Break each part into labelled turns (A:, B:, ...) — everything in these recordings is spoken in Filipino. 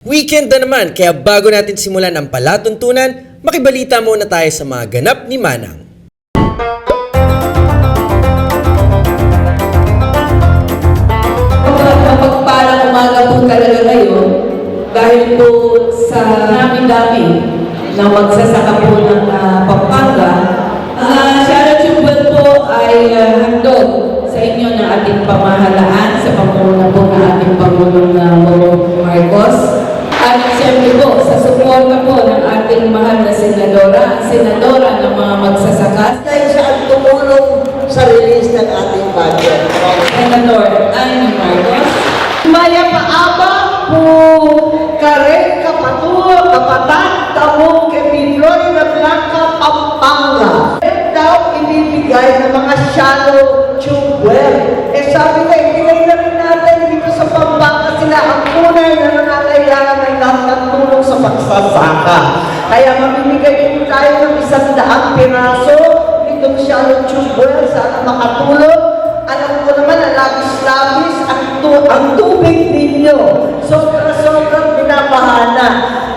A: Weekend na naman, kaya bago natin simulan ang palatuntunan, makibalita muna tayo sa mga ganap ni Manang.
B: Mapagpalang umaga po talaga ngayon dahil po sa dami-dami na magsasaka po ng ah, Pampanga. Ang uh, Sharon Chubal po ay ah, handog sa inyo ng ating pamahalaan sa pamumuno po ng ating Pangulong na Bongbong Marcos. At siyempre po, sa suporta po ng ating mahal na senadora, senadora ng mga magsasaka,
C: dahil siya ang tumulong sa release ng ating budget.
B: Senador Annie Marcos.
C: Maya paaba po kare kapatua kapatan tamo ke Pinoy na Blanca Pampanga. Daw ibibigay ng mga shallow tube well. Eh sabi ko, ibigay na rin natin dito sa Pampanga sila ang tunay na sa pagsasaka. Kaya mamimigay po tayo ng isang daang piraso itong shallow tube well. Sana makatulong. Alam ko naman ang labis-labis ang, tu ang tubig ninyo. Sobra-sobrang binabahana.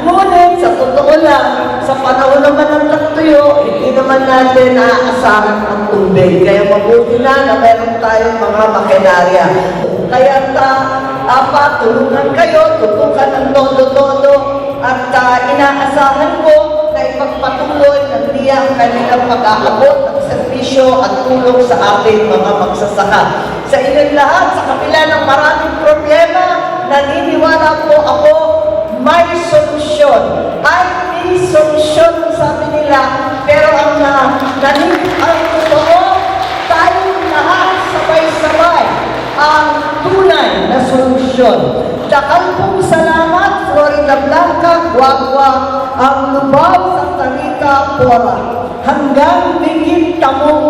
C: Ngunit, sa totoo lang, sa panahon naman ng tagtuyo, hindi naman natin naaasahan ang tubig. Kaya mabuti na na meron tayong mga makinarya. Kaya ta, dapat tulungan kayo, tutukan ng todo-todo, at ah, inaasahan ko na ipagpatuloy ng niya ang kanilang pag-aabot ng serbisyo at tulong sa ating mga magsasaka. Sa inyong lahat, sa kabila ng maraming problema, naniniwala po ako may solusyon. Ay, may solusyon, sabi nila. Pero ang na, nanin, ang lubaw sa. Hanggang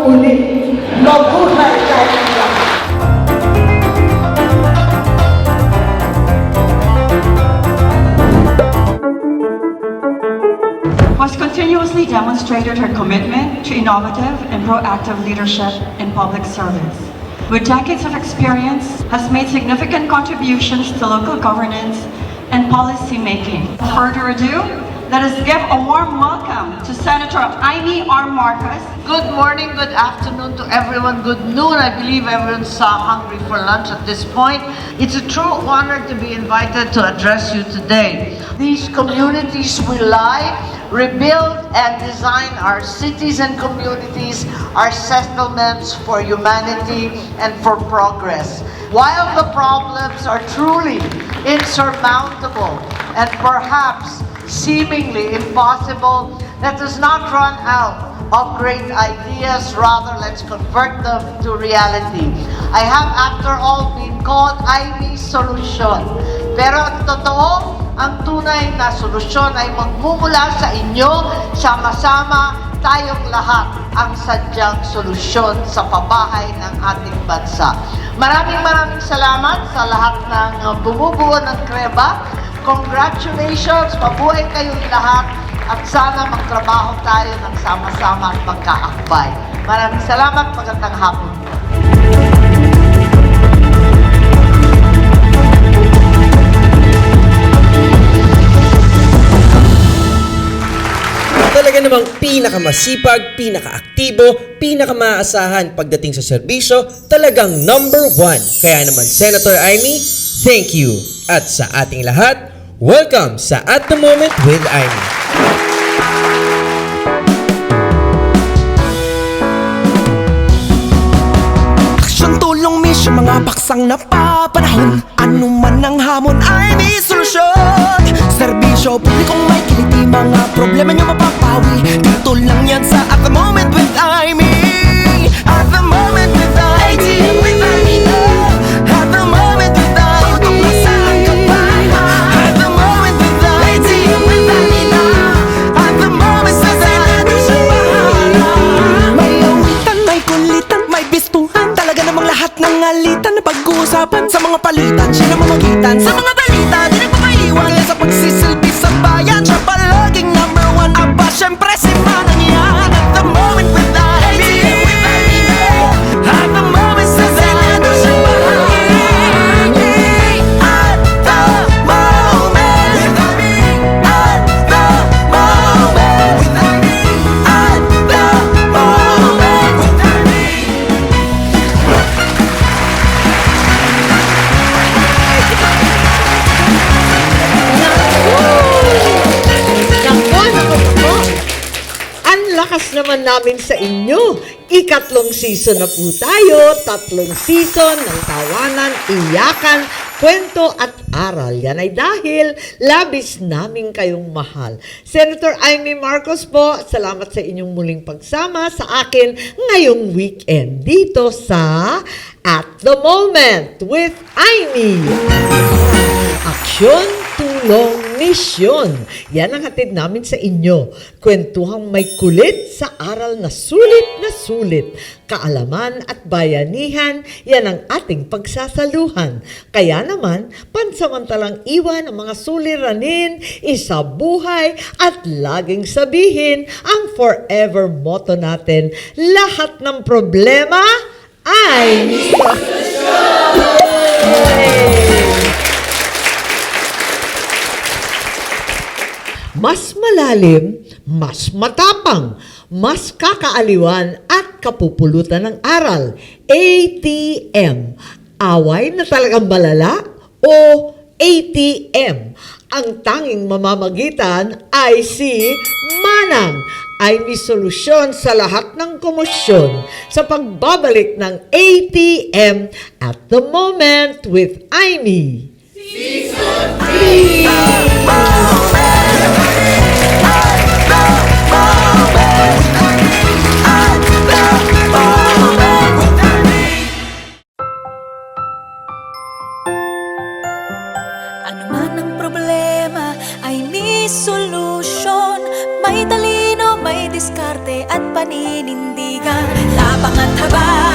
C: ulit. Mabuhay tayo
D: was continuously demonstrated her commitment to innovative and proactive leadership in public service. With decades of experience, has made significant contributions to local governance and policy making. Further ado, let us give a warm welcome to Senator Amy R. Marcos,
E: Good morning, good afternoon to everyone. Good noon. I believe everyone's uh, hungry for lunch at this point. It's a true honor to be invited to address you today. These communities lie, rebuild and design our cities and communities, our settlements for humanity and for progress. While the problems are truly insurmountable and perhaps seemingly impossible, let us not run out of great ideas, rather let's convert them to reality. I have after all been called Ivy Solution. Pero ang totoo, ang tunay na solusyon ay magmumula sa inyo, sama-sama tayong lahat ang sadyang solusyon sa pabahay ng ating bansa. Maraming maraming salamat sa lahat ng uh, bumubuo ng Kreba. Congratulations! Mabuhay kayong lahat at sana magtrabaho tayo ng sama-sama at magkaakbay. Maraming salamat, magandang hapon po.
A: Pinakamasipag, pinakaaktibo, pinakamaasahan pagdating sa serbisyo, talagang number one. Kaya naman Senator Amy, thank you. At sa ating lahat, welcome sa At The Moment with Amy.
F: Aksyon, tulong, mission, mga paksang napapanahon Ano man ang hamon ay may solusyon Serbisyo, publikong may kiliti Mga problema nyo mapapawi Dito lang yan sa At The Moment with Amy At The Moment with bistuhan Talaga namang lahat ng alitan na pag-uusapan Sa mga palitan, siya na mamagitan Sa mga balita,
C: namin sa inyo, ikatlong season na po tayo, tatlong season ng tawanan, iyakan, kwento at aral. Yan ay dahil labis namin kayong mahal. Senator Amy Marcos po, salamat sa inyong muling pagsama sa akin ngayong weekend dito sa At the Moment with Amy. Aksyon, tulong, misyon. Yan ang hatid namin sa inyo. Kwentuhang may kulit sa aral na sulit na sulit. Kaalaman at bayanihan, yan ang ating pagsasaluhan. Kaya naman, pansamantalang iwan ang mga suliranin, isa buhay, at laging sabihin ang forever motto natin, lahat ng problema ay mas malalim, mas matapang, mas kakaaliwan at kapupulutan ng aral. ATM. Away na talagang malala o ATM. Ang tanging mamamagitan ay si Manang ay may solusyon sa lahat ng komosyon sa pagbabalik ng ATM at the moment with Amy.
G: Ano man ang problema ay may solusyon. May talino, may diskarte at paninindigan. Tapang at habag